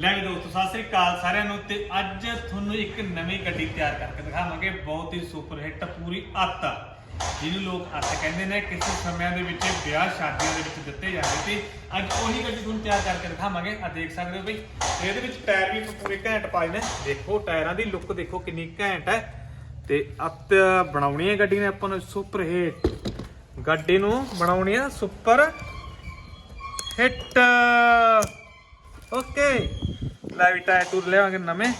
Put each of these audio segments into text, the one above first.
ਲੈ ਵੀ ਦੋਸਤੋ, ਸਤਿ ਸ੍ਰੀ ਅਕਾਲ ਸਾਰਿਆਂ ਨੂੰ ਤੇ ਅੱਜ ਤੁਹਾਨੂੰ ਇੱਕ ਨਵੀਂ ਗੱਡੀ ਤਿਆਰ ਕਰਕੇ ਦਿਖਾਵਾਂਗੇ। ਬਹੁਤ ਹੀ ਸੁਪਰ ਹਿੱਟ ਪੂਰੀ ਅੱਤ ਜਿਹਨੂੰ ਲੋਕ ਅੱਤ ਕਹਿੰਦੇ ਨੇ, ਕਿਸੇ ਸਮਿਆਂ ਦੇ ਵਿੱਚ ਵਿਆਹ ਸ਼ਾਦੀਆਂ ਦੇ ਵਿੱਚ ਦਿੱਤੇ ਜਾਂਦੇ ਸੀ। ਅੱਜ ਉਹੀ ਗੱਡੀ ਤੁਹਾਨੂੰ ਤਿਆਰ ਕਰਕੇ ਦਿਖਾਵਾਂਗੇ। ਆ ਦੇਖ ਸਕਦੇ ਹੋ ਬਈ, ਇਹਦੇ ਵਿੱਚ ਟਾਇਰ ਵੀ ਪੂਰੇ ਘੈਂਟ ਪਾਏ ਨੇ। ਦੇਖੋ, ਟਾਇਰਾਂ ਦੀ ਲੁੱਕ ਦੇਖੋ ਕਿੰਨੀ ਘੈਂਟ ਹੈ। ਤੇ ਅੱਤ ਬਣਾਉਣੀ ਹੈ ਗੱਡੀ ਨੇ ਆਪਾਂ ਨੂੰ ਸੁਪਰ ਹਿੱਟ ਗੱਡੀ ਨੂੰ ਬਣਾਉਣੀ ਹੈ ਸੁਪਰ ਹਿੱਟ ਓਕੇ ਲੈ ਵੀ ਟਾਇਰ ਟੂਰ ਲਿਆਵਾਂਗੇ ਨਵੇਂ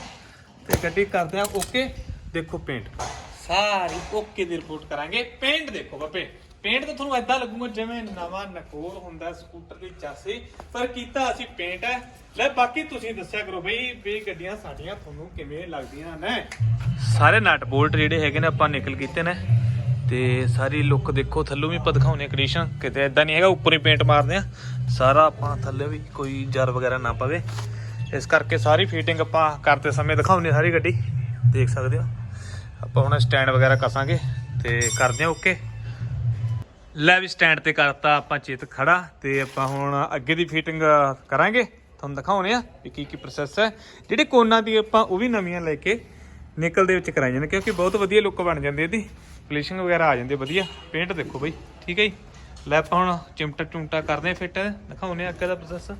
ਤੇ ਗੱਡੀ ਕਰਦੇ ਆ ਓਕੇ, ਦੇਖੋ ਪੇਂਟ ਸਾਰੀ ਓਕੇ ਦੀ ਰਿਪੋਰਟ ਕਰਾਂਗੇ। ਪੇਂਟ ਦੇਖੋ ਬਾਪੇ ਪੇਂਟ ਤਾਂ ਤੁਹਾਨੂੰ ਐਦਾਂ ਲੱਗੂਗਾ ਜਿਵੇਂ ਨਵਾਂ ਨਕੋਰ ਹੁੰਦਾ ਸਕੂਟਰ ਦੀ ਚਾਸੀ, ਪਰ ਕੀਤਾ ਅਸੀਂ ਪੇਂਟ ਹੈ। ਲੈ ਬਾਕੀ ਤੁਸੀਂ ਦੱਸਿਆ ਕਰੋ ਬਈ ਵੀ ਗੱਡੀਆਂ ਸਾਡੀਆਂ ਤੁਹਾਨੂੰ ਕਿਵੇਂ ਲੱਗਦੀਆਂ ਨੇ। ਸਾਰੇ ਨਟ ਬੋਲਟ ਜਿਹੜੇ ਹੈਗੇ ਨੇ ਆਪਾਂ ਨਿਕਲ ਕੀਤੇ ਨੇ। ਤੇ ਸਾਰੀ ਲੁੱਕ ਦੇਖੋ, ਥੱਲੋਂ ਵੀ ਆਪਾਂ ਦਿਖਾਉਨੇ ਕੰਡੀਸ਼ਨ ਕਿਤੇ ਐਦਾਂ ਨਹੀਂ ਹੈਗਾ, ਉੱਪਰ ਹੀ ਪੇਂਟ ਮਾਰਦੇ ਆ ਸਾਰਾ ਆਪਾਂ ਥੱਲੇ ਵੀ ਕੋਈ ਜਰ ਵਗੈਰਾ ਨਾ ਪਵੇ। ਇਸ ਕਰਕੇ ਸਾਰੀ ਫਿਟਿੰਗ ਆਪਾਂ ਕਰਦੇ ਸਮੇਂ ਦਿਖਾਉਨੇ ਸਾਰੀ ਗੱਡੀ। ਦੇਖ ਸਕਦੇ ਹੋ। ਆਪਾਂ ਹੁਣ ਸਟੈਂਡ ਵਗੈਰਾ ਕਸਾਂਗੇ ਤੇ ਕਰਦੇ ਹਾਂ ਓਕੇ ਲੈ ਵੀ ਸਟੈਂਡ ਤੇ ਕਰਤਾ ਆਪਾਂ ਚੇਤ ਖੜਾ ਤੇ ਆਪਾਂ ਹੁਣ ਅੱਗੇ ਦੀ ਫਿਟਿੰਗ ਕਰਾਂਗੇ। ਤੁਹਾਨੂੰ ਦਿਖਾਉਣੇ ਆ ਵੀ ਕੀ ਕੀ ਪ੍ਰੋਸੈਸ ਹੈ। ਜਿਹੜੇ ਕੋਨਾਂ ਦੀ ਆਪਾਂ ਉਹ ਵੀ ਨਵੀਆਂ ਲੈ ਕੇ ਨਿਕਲ ਦੇ ਵਿੱਚ ਕਰਾਈਆਂ ਜਾਂਦੇ ਕਿਉਂਕਿ ਬਹੁਤ ਵਧੀਆ ਲੁੱਕ ਬਣ ਜਾਂਦੀ ਇਹਦੀ। ਪੋਲਿਸ਼ਿੰਗ ਵਗੈਰਾ ਆ ਜਾਂਦੀ ਵਧੀਆ। ਪੇਂਟ ਦੇਖੋ ਬਈ, ਠੀਕ ਹੈ ਜੀ। ਲੈ ਆਪਾਂ ਹੁਣ ਚਿਮਟਾ ਚੁੰਟਾ ਕਰਦੇ ਆ ਫਿੱਟ ਦਿਖਾਉਣੇ ਆ ਅੱਗੇ ਦਾ ਪ੍ਰੋਸੈਸ